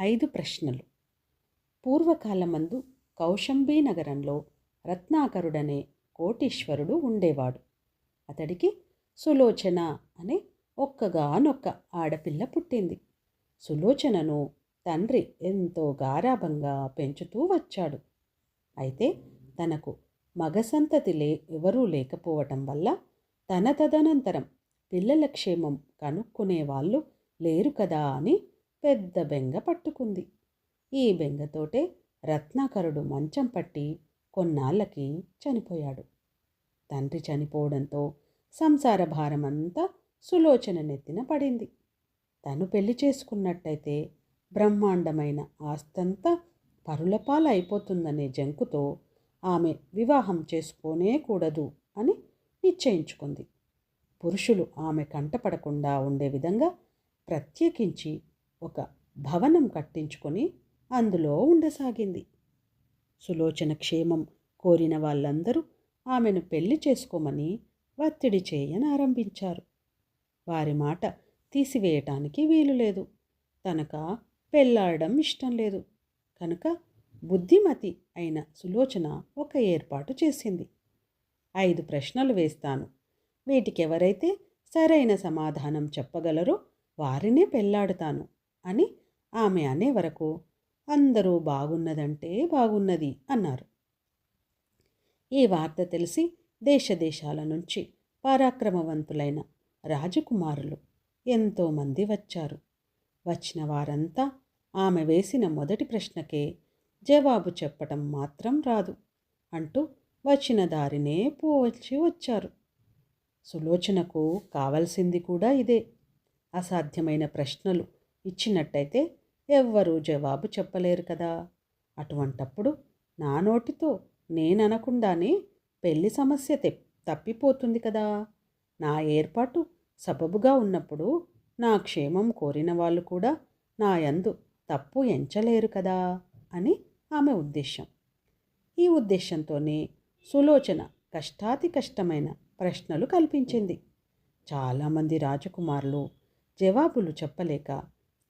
ఐదు ప్రశ్నలు. పూర్వకాలమందు కౌశంబీ నగరంలో రత్నాకరుడనే కోటీశ్వరుడు ఉండేవాడు. అతడికి సులోచన అనే ఒక్కగానొక్క ఆడపిల్ల పుట్టింది. సులోచనను తండ్రి ఎంతో గారాభంగా పెంచుతూ వచ్చాడు. అయితే తనకు మగసంతతి లే ఎవరూ లేకపోవటం వల్ల తన తదనంతరం పిల్లల క్షేమం కనుక్కునే వాళ్ళు లేరు కదా అని పెద్ద బెంగ పట్టుకుంది. ఈ బెంగతోటే రత్నాకరుడు మంచం పట్టి కొన్నాళ్ళకి చనిపోయాడు. తండ్రి చనిపోవడంతో సంసార భారమంతా సులోచన నెత్తిన పడింది. తను పెళ్ళి చేసుకున్నట్టయితే బ్రహ్మాండమైన ఆస్తంతా పరులపాల అయిపోతుందనే జంకుతో ఆమె వివాహం చేసుకోనే కూడదు అని నిశ్చయించుకుంది. పురుషులు ఆమె కంటపడకుండా ఉండే విధంగా ప్రత్యేకించి ఒక భవనం కట్టించుకొని అందులో ఉండసాగింది. సులోచన క్షేమం కోరిన వాళ్ళందరూ ఆమెను పెళ్ళి చేసుకోమని ఒత్తిడి చేయనారంభించారు వారి మాట తీసివేయటానికి వీలు లేదు. తనక పెళ్ళాడడం ఇష్టం లేదు. కనుక బుద్ధిమతి అయిన సులోచన ఒక ఏర్పాటు చేసింది. ఐదు ప్రశ్నలు వేస్తాను. వీటికెవరైతే సరైన సమాధానం చెప్పగలరో వారినే పెళ్ళాడుతాను అని ఆమె అనే వరకు అందరూ బాగున్నదంటే బాగున్నది అన్నారు. ఈ వార్త తెలిసి దేశదేశాల నుంచి పరాక్రమవంతులైన రాజకుమారులు ఎంతోమంది వచ్చారు. వచ్చిన వారంతా ఆమె వేసిన మొదటి ప్రశ్నకే జవాబు చెప్పటం మాత్రం రాదు అంటూ వచ్చిన దారినే పోవచ్చి వచ్చారు. సులోచనకు కావలసింది కూడా ఇదే. అసాధ్యమైన ప్రశ్నలు ఇచ్చినట్టయితే ఎవ్వరూ జవాబు చెప్పలేరు కదా. అటువంటప్పుడు నా నోటితో నేననకుండానే పెళ్ళి సమస్య తప్పిపోతుంది కదా. నా ఏర్పాటు సబబుగా ఉన్నప్పుడు నా క్షేమం కోరిన వాళ్ళు కూడా నా యందు తప్పు ఎంచలేరు కదా అని ఆమె ఉద్దేశం ఈ ఉద్దేశంతోనే సులోచన కష్టాతి కష్టమైన ప్రశ్నలు కల్పించింది. చాలామంది రాజకుమారులు జవాబులు చెప్పలేక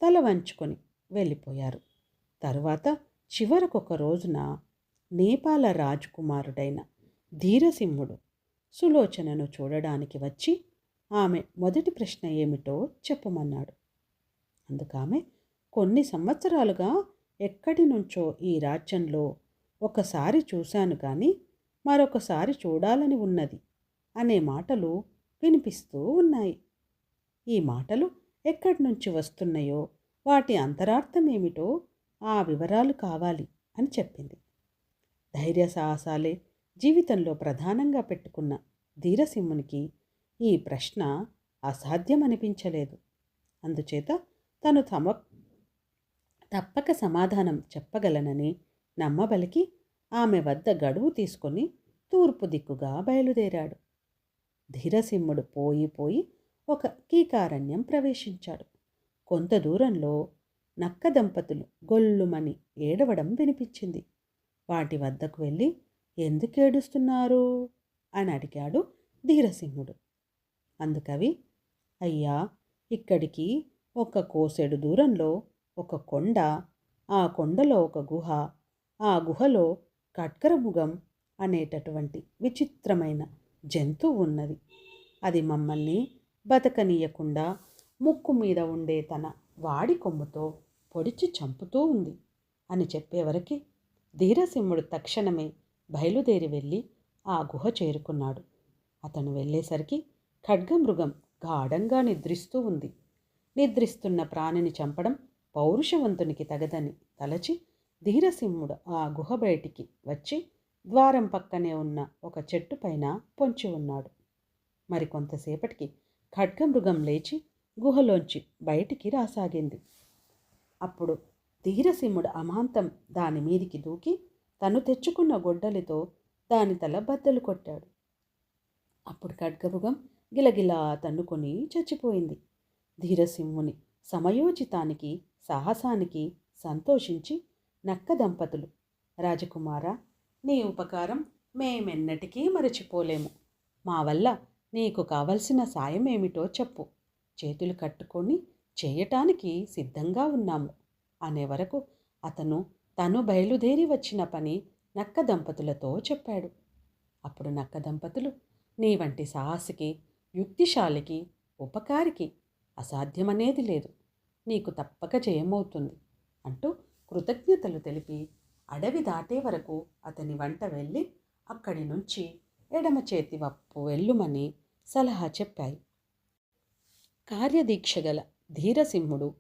తల వంచుకొని వెళ్ళిపోయారు. తరువాత చివరకొక రోజున నేపాల రాజకుమారుడైన ధీరసింహుడు సులోచనను చూడడానికి వచ్చి ఆమె మొదటి ప్రశ్న ఏమిటో చెప్పమన్నాడు. అందుకామె కొన్ని సంవత్సరాలుగా ఎక్కడి నుంచో ఈ రాజ్యంలో ఒకసారి చూశాను కానీ మరొకసారి చూడాలని ఉన్నది అనే మాటలు వినిపిస్తూ ఉన్నాయి. ఈ మాటలు ఎక్కడి నుంచి వస్తున్నాయో వాటి అంతరార్థం ఏమిటో ఆ వివరాలు కావాలి అని చెప్పింది. ధైర్య సాహసాలే జీవితంలో ప్రధానంగా పెట్టుకున్న ధీరసింహునికి ఈ ప్రశ్న అసాధ్యమనిపించలేదు. అందుచేత తను తమ తప్పక సమాధానం చెప్పగలనని నమ్మబలికి ఆమె వద్ద గడువు తీసుకొని తూర్పు దిక్కుగా బయలుదేరాడు. ధీరసింహుడు పోయి పోయి ఒక కీకారణ్యం ప్రవేశించాడు. కొంత దూరంలో నక్క దంపతులు గొల్లుమని ఏడవడం వినిపించింది. వాటి వద్దకు వెళ్ళి ఎందుకు ఏడుస్తున్నారు? అని అడిగాడు ధీరసింహుడు. అందుకవి అయ్యా ఇక్కడికి ఒక కోసెడు దూరంలో ఒక కొండ ఆ కొండలో ఒక గుహ ఆ గుహలో కట్కరముగం అనేటటువంటి విచిత్రమైన జంతువు ఉన్నది. అది మమ్మల్ని బతకనీయకుండా ముక్కు మీద ఉండే తన వాడి కొమ్ముతో పొడిచి చంపుతూ ఉంది అని చెప్పేవరకి ధీరసింహుడు తక్షణమే బయలుదేరి వెళ్ళి ఆ గుహ చేరుకున్నాడు. అతను వెళ్ళేసరికి ఖడ్గమృగం గాఢంగా నిద్రిస్తూ ఉంది. నిద్రిస్తున్న ప్రాణిని చంపడం పౌరుషవంతునికి తగదని తలచి ధీరసింహుడు ఆ గుహ బయటికి వచ్చి ద్వారం పక్కనే ఉన్న ఒక చెట్టు పైన పొంచి ఉన్నాడు. మరికొంతసేపటికి ఖడ్గమృగం లేచి గుహలోంచి బయటికి రాసాగింది. అప్పుడు ధీరసింహుడు అమాంతం దాని మీదికి దూకి తను తెచ్చుకున్న గొడ్డలితో దాని తల బద్దలు కొట్టాడు. అప్పుడు ఖడ్గమృగం గిలగిలా తన్నుకొని చచ్చిపోయింది. ధీరసింహుని సమయోచితానికి సాహసానికి సంతోషించి నక్క దంపతులు రాజకుమార నీ ఉపకారం మేమెన్నటికీ మరచిపోలేము. మా వల్ల నీకు కావలసిన సాయం ఏమిటో చెప్పు. చేతులు కట్టుకొని చేయటానికి సిద్ధంగా ఉన్నాము. అనే వరకు అతను తను బయలుదేరి వచ్చిన పని నక్క దంపతులతో చెప్పాడు. అప్పుడు నక్క దంపతులు నీ వంటి సాహసికి యుక్తిశాలికి ఉపకారికి అసాధ్యమనేది లేదు. నీకు తప్పక జయమవుతుంది అంటూ కృతజ్ఞతలు తెలిపి అడవి దాటే వరకు అతని వంట వెళ్ళి అక్కడి నుంచి ఎడమ చేతి వప్పు వెళ్ళుమని సలహా చెప్పాయి. కార్యదీక్ష గల ధీరసింహుడు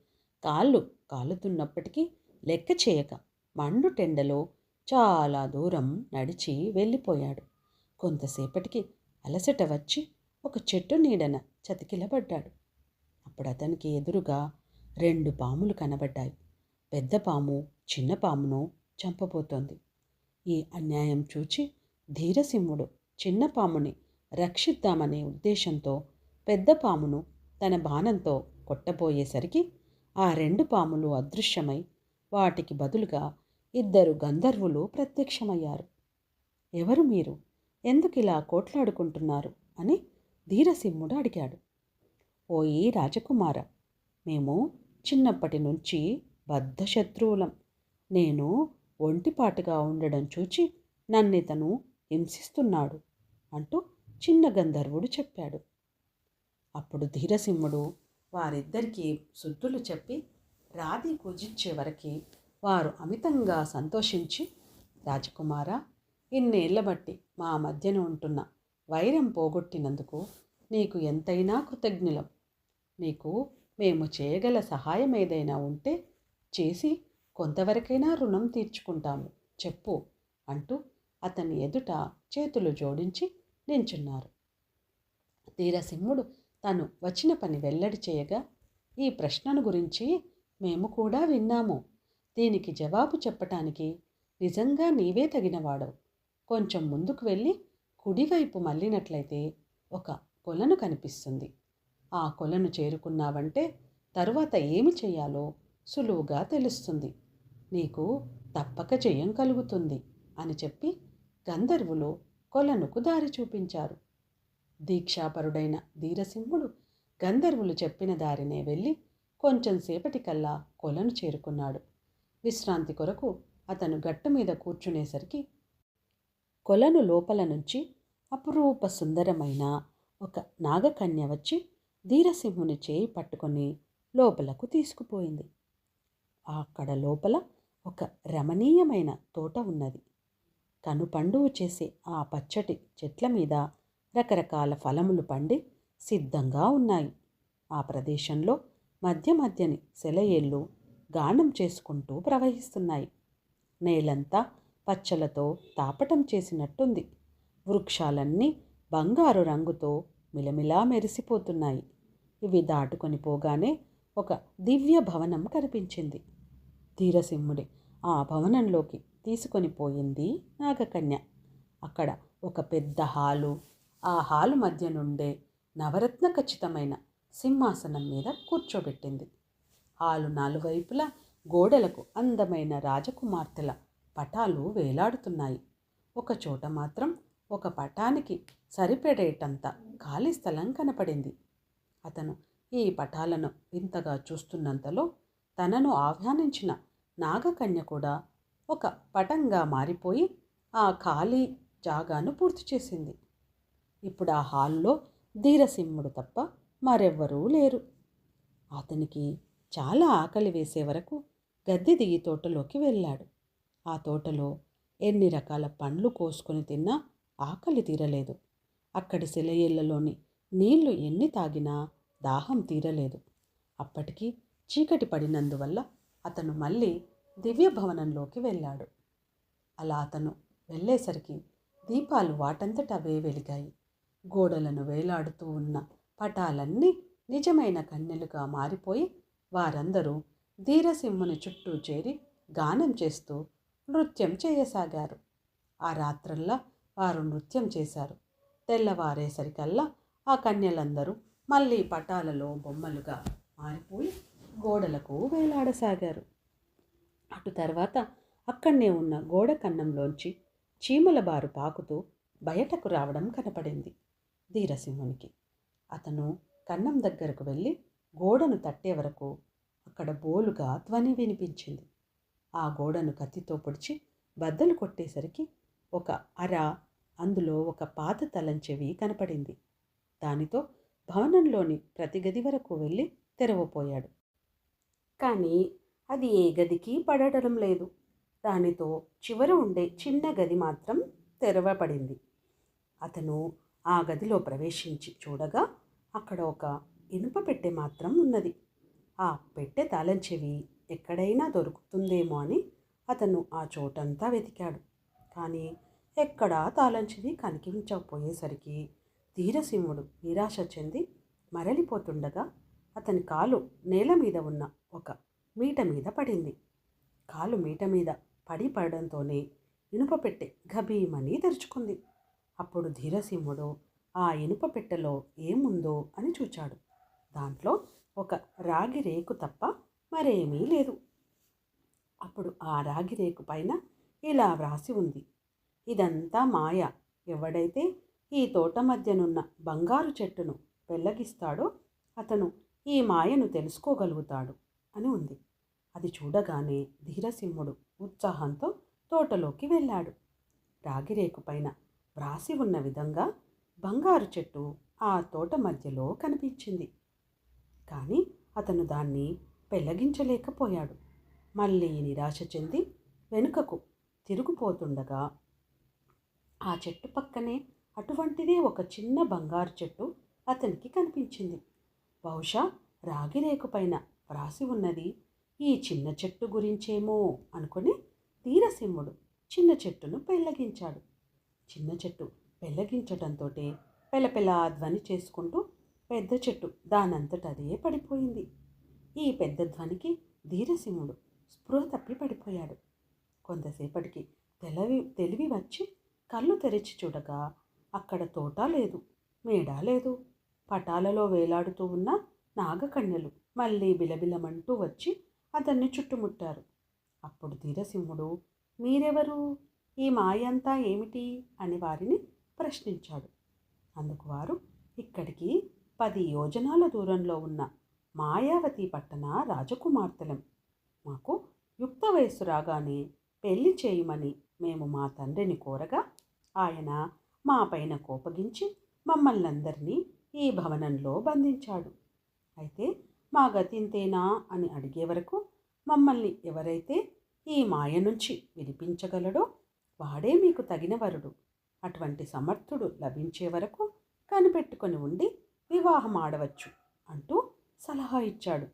కాళ్ళు కాలుతున్నప్పటికీ లెక్క చేయక మండు టెండలో చాలా దూరం నడిచి వెళ్ళిపోయాడు. కొంతసేపటికి అలసట వచ్చి ఒక చెట్టు నీడన చతికిలబడ్డాడు. అప్పుడు అతనికి ఎదురుగా రెండు పాములు కనబడ్డాయి. పెద్ద పాము చిన్న పామును చంపబోతోంది. ఈ అన్యాయం చూచి ధీరసింహుడు చిన్న పాముని రక్షిద్దామనే ఉద్దేశంతో పెద్ద పామును తన బాణంతో కొట్టబోయేసరికి ఆ రెండు పాములు అదృశ్యమై వాటికి బదులుగా ఇద్దరు గంధర్వులు ప్రత్యక్షమయ్యారు. ఎవరు మీరు? ఎందుకు ఇలా కోట్లాడుకుంటున్నారు? అని ధీరసింహుడు అడిగాడు. ఓయి రాజకుమార మేము చిన్నప్పటి నుంచి బద్ధ శత్రువులం నేను ఒంటిపాటుగా ఉండడం చూచి నన్నితను హింసిస్తున్నాడు అంటూ చిన్న గంధర్వుడు చెప్పాడు. అప్పుడు ధీరసింహుడు వారిద్దరికీ శుద్ధులు చెప్పి రాధి పూజించే వరకు వారు అమితంగా సంతోషించి రాజకుమార ఇన్నేళ్ళ బట్టి మా మధ్యన ఉంటున్న వైరం పోగొట్టినందుకు నీకు ఎంతైనా కృతజ్ఞులం. నీకు మేము చేయగల సహాయం ఏదైనా ఉంటే చేసి కొంతవరకైనా రుణం తీర్చుకుంటాము చెప్పు అంటూ అతని ఎదుట చేతులు జోడించి నించున్నారు. తీరసింహుడు తను వచ్చిన పని వెల్లడి చేయగా ఈ ప్రశ్నను గురించి మేము కూడా విన్నాము. దీనికి జవాబు చెప్పటానికి నిజంగా నీవే తగినవాడవు. కొంచెం ముందుకు వెళ్ళి కుడివైపు మళ్ళినట్లయితే ఒక కొలను కనిపిస్తుంది. ఆ కొలను చేరుకున్నావంటే తరువాత ఏమి చేయాలో సులువుగా తెలుస్తుంది. నీకు తప్పక జయం కలుగుతుంది అని చెప్పి గంధర్వులు కొలనుకు దారి చూపించారు. దీక్షాపరుడైన ధీరసింహుడు గంధర్వులు చెప్పిన దారినే వెళ్ళి కొంచెం సేపటికల్లా కొలను చేరుకున్నాడు. విశ్రాంతి కొరకు అతను గట్టు మీద కూర్చునేసరికి కొలను లోపల నుంచి అపురూప సుందరమైన ఒక నాగకన్య వచ్చి ధీరసింహుని చేయి పట్టుకొని లోపలకు తీసుకుపోయింది. అక్కడ లోపల ఒక రమణీయమైన తోట ఉన్నది. తను పండువు చేసే ఆ పచ్చటి చెట్ల మీద రకరకాల ఫలములు పండి సిద్ధంగా ఉన్నాయి. ఆ ప్రదేశంలో మధ్య మధ్యని సెలయేళ్ళు గానం చేసుకుంటూ ప్రవహిస్తున్నాయి. నేలంతా పచ్చలతో తాపటం చేసినట్టుంది. వృక్షాలన్నీ బంగారు రంగుతో మిలమిలా మెరిసిపోతున్నాయి. ఇవి దాటుకొని పోగానే ఒక దివ్య భవనం కనిపించింది. ధీరసింహుడి ఆ భవనంలోకి తీసుకొని పోయింది నాగకన్య. అక్కడ ఒక పెద్ద హాలు. ఆ హాలు మధ్య నుండే నవరత్న ఖచ్చితమైన సింహాసనం మీద కూర్చోబెట్టింది. హాలు నాలువైపులా గోడలకు అందమైన రాజకుమార్తెల పటాలు వేలాడుతున్నాయి. ఒకచోట మాత్రం ఒక పటానికి సరిపడేటంత ఖాళీ స్థలం కనపడింది. అతను ఈ పటాలను వింతగా చూస్తున్నంతలో తనను ఆహ్వానించిన నాగకన్య కూడా ఒక పటంగా మారిపోయి ఆ ఖాళీ జాగాను పూర్తి చేసింది. ఇప్పుడు ఆ హాల్లో ధీరసింహుడు తప్ప మరెవ్వరూ లేరు. అతనికి చాలా ఆకలి వేసే వరకు గద్దె దిగి తోటలోకి వెళ్ళాడు. ఆ తోటలో ఎన్ని రకాల పండ్లు కోసుకొని తిన్నా ఆకలి తీరలేదు. అక్కడి శిలయేళ్ళలోని నీళ్ళు ఎన్ని తాగినా దాహం తీరలేదు. అప్పటికి చీకటి పడినందువల్ల అతను మళ్ళీ దివ్య భవనంలోకి వెళ్ళాడు. అలా అతను వెళ్ళేసరికి దీపాలు వాటంతట అవే వెలిగాయి. గోడలను వేలాడుతూ ఉన్న పటాలన్నీ నిజమైన కన్నెలుగా మారిపోయి వారందరూ ధీరసింహుని చుట్టూ చేరి గానం చేస్తూ నృత్యం చేయసాగారు. ఆ రాత్రల్లా వారు నృత్యం చేశారు. తెల్లవారేసరికల్లా ఆ కన్యలందరూ మళ్ళీ పటాలలో బొమ్మలుగా మారిపోయి గోడలకు వేలాడసాగారు. అటు తర్వాత అక్కడనే ఉన్న గోడ కన్నంలోంచి చీమల బారు పాకుతూ బయటకు రావడం కనపడింది ధీరసింహునికి. అతను కన్నం దగ్గరకు వెళ్ళి గోడను తట్టే వరకు అక్కడ బోలుగా ధ్వని వినిపించింది. ఆ గోడను కత్తితో పొడిచి బద్దలు కొట్టేసరికి ఒక అర అందులో ఒక పాత తలంచెవి కనపడింది. దానితో భవనంలోని ప్రతి గది వరకు వెళ్ళి తెరవపోయాడు కానీ అది ఏ గదికి పడటం లేదు. దానితో చివర ఉండే చిన్న గది మాత్రం తెరవబడింది. అతను ఆ గదిలో ప్రవేశించి చూడగా అక్కడ ఒక ఇనుప పెట్టె మాత్రం ఉన్నది. ఆ పెట్టె తాళం చెవి ఎక్కడైనా దొరుకుతుందేమో అని అతను ఆ చోటంతా వెతికాడు. కానీ ఎక్కడా తాళం చెవి కనిపించకపోయేసరికి ధీరసింహుడు నిరాశ చెంది మరలిపోతుండగా అతని కాలు నేల మీద ఉన్న ఒక మీట మీద పడింది. కాలు మీట మీద పడి పడడంతోనే ఇనుప పెట్టె గభీమని తెరుచుకుంది. అప్పుడు ధీరసింహుడు ఆ ఇనుప పెట్టెలో ఏముందో అని చూచాడు. దాంట్లో ఒక రాగి రేకు తప్ప మరేమీ లేదు. అప్పుడు ఆ రాగి రేకు పైన ఇలా వ్రాసి ఉంది. ఇదంతా మాయ. ఎవడైతే ఈ తోట మధ్యనున్న బంగారు చెట్టును పెళ్ళగిస్తాడో అతను ఈ మాయను తెలుసుకోగలుగుతాడు అని ఉంది. అది చూడగానే ధీరసింహుడు ఉత్సాహంతో తోటలోకి వెళ్ళాడు. రాగిరేకు పైన వ్రాసి ఉన్న విధంగా బంగారు చెట్టు ఆ తోట మధ్యలో కనిపించింది. కానీ అతను దాన్ని పెళ్ళగించలేకపోయాడు మళ్ళీ నిరాశ చెంది వెనుకకు తిరుగుపోతుండగా ఆ చెట్టు పక్కనే అటువంటిదే ఒక చిన్న బంగారు చెట్టు అతనికి కనిపించింది. బహుశా రాగిరేకుపైన వ్రాసి ఉన్నది ఈ చిన్న చెట్టు గురించేమో అనుకుని తీరసింహుడు చిన్న చెట్టును పెళ్ళగించాడు. చిన్న చెట్టు పెళ్ళగించడంతో పెలపెలా ధ్వని చేసుకుంటూ పెద్ద చెట్టు దానంతట అదే పడిపోయింది. ఈ పెద్ద ధ్వనికి ధీరసింహుడు స్పృహ తప్పి పడిపోయాడు. కొంతసేపటికి తెలివి తెలివి వచ్చి కళ్ళు తెరిచి చూడగా అక్కడ తోట లేదు మేడ లేదు. పటాలలో వేలాడుతూ ఉన్న నాగకన్యలు మళ్ళీ బిలబిలమంటూ వచ్చి అతన్ని చుట్టుముట్టారు. అప్పుడు ధీరసింహుడు మీరెవరు? ఈ మాయంతా ఏమిటి? అని వారిని ప్రశ్నించాడు. అందుకు వారు ఇక్కడికి పది యోజనాల దూరంలో ఉన్న మాయావతి పట్టణ రాజకుమార్తెలం. మాకు యుక్త వయస్సు రాగానే పెళ్ళి చేయమని మేము మా తండ్రిని కోరగా ఆయన మా పైన కోపగించి మమ్మల్ని అందరినీ ఈ భవనంలో బంధించాడు. అయితే మా గతింతేనా అని అడిగే వరకు మమ్మల్ని ఎవరైతే ఈ మాయ నుంచి విడిపించగలడో వాడే మీకు తగిన వరుడు. అటువంటి సమర్థుడు లభించే వరకు కనిపెట్టుకొని ఉండి వివాహం ఆడవచ్చు అంటూ సలహా ఇచ్చాడు.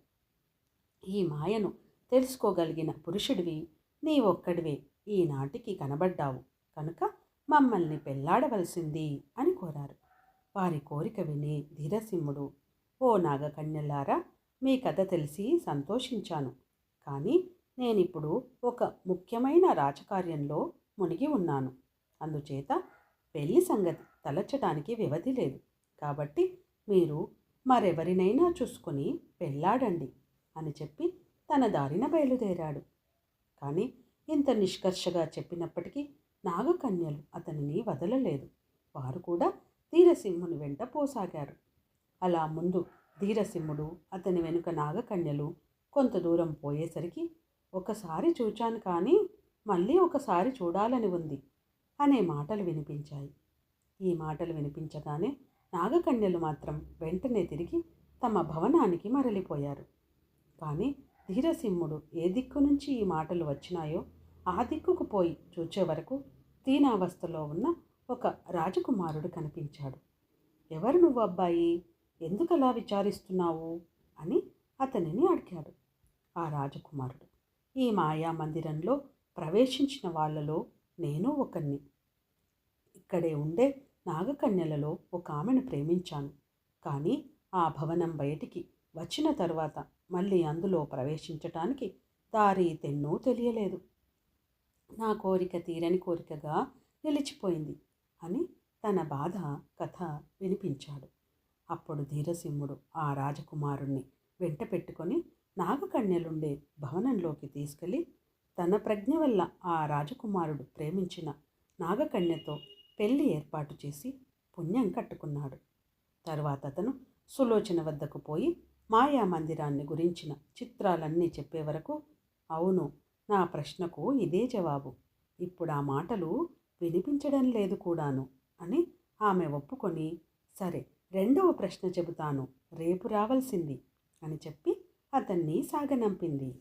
ఈ మాయను తెలుసుకోగలిగిన పురుషుడివి నీ ఒక్కడివే ఈనాటికి కనబడ్డావు. కనుక మమ్మల్ని పెళ్ళాడవలసింది అని కోరారు. వారి కోరిక విని ధీరసింహుడు ఓ నాగకన్యలారా మీ కథ తెలిసి సంతోషించాను. కానీ నేనిప్పుడు ఒక ముఖ్యమైన రాజకార్యంలో మునిగి ఉన్నాను. అందుచేత పెళ్ళి సంగతి తలచడానికి వ్యవధి లేదు. కాబట్టి మీరు మరెవరినైనా చూసుకొని పెళ్ళాడండి అని చెప్పి తన దారిన బయలుదేరాడు. కానీ ఇంత నిష్కర్షగా చెప్పినప్పటికీ నాగకన్యలు అతనిని వదలలేదు. వారు కూడా తీరసింహుని వెంట పోసాగారు. అలా ముందు ధీరసింహుడు అతని వెనుక నాగకన్యలు కొంత దూరం పోయేసరికి ఒకసారి చూచాను కానీ మళ్ళీ ఒకసారి చూడాలని ఉంది అనే మాటలు వినిపించాయి. ఈ మాటలు వినిపించగానే నాగకన్యలు మాత్రం వెంటనే తిరిగి తమ భవనానికి మరలిపోయారు. కానీ ధీరసింహుడు ఏ దిక్కు నుంచి ఈ మాటలు వచ్చినాయో ఆ దిక్కుకు పోయి చూచే వరకు దీనావస్థలో ఉన్న ఒక రాజకుమారుడు కనిపించాడు. ఎవరు నువ్వు అబ్బాయి? ఎందుకలా విచారిస్తున్నావు? అని అతనిని అడిగాడు. ఆ రాజకుమారుడు ఈ మాయా మందిరంలో ప్రవేశించిన వాళ్ళలో నేను ఒకరిని ఇక్కడే ఉండే నాగకన్యలలో ఒక ఆమెను ప్రేమించాను. కానీ ఆ భవనం బయటికి వచ్చిన తర్వాత మళ్ళీ అందులో ప్రవేశించటానికి దారి తెన్నూ తెలియలేదు. నా కోరిక తీరని కోరికగా నిలిచిపోయింది అని తన బాధ కథ వినిపించాడు. అప్పుడు ధీరసింహుడు ఆ రాజకుమారుణ్ణి వెంట పెట్టుకొని నాగకన్యలుండే భవనంలోకి తీసుకెళ్ళి తన ప్రజ్ఞ వల్ల ఆ రాజకుమారుడు ప్రేమించిన నాగకన్యతో పెళ్ళి ఏర్పాటు చేసి పుణ్యం కట్టుకున్నాడు. తరువాత అతను సులోచన వద్దకు పోయి మాయా మందిరాన్ని గురించిన చిత్రాలన్నీ చెప్పే వరకు అవును నా ప్రశ్నకు ఇదే జవాబు. ఇప్పుడు ఆ మాటలు వినిపించడం లేదు కూడాను అని ఆమె ఒప్పుకొని సరే రెండవ ప్రశ్న చెబుతాను. రేపు రావాల్సింది అని చెప్పి అతన్ని సాగనంపింది.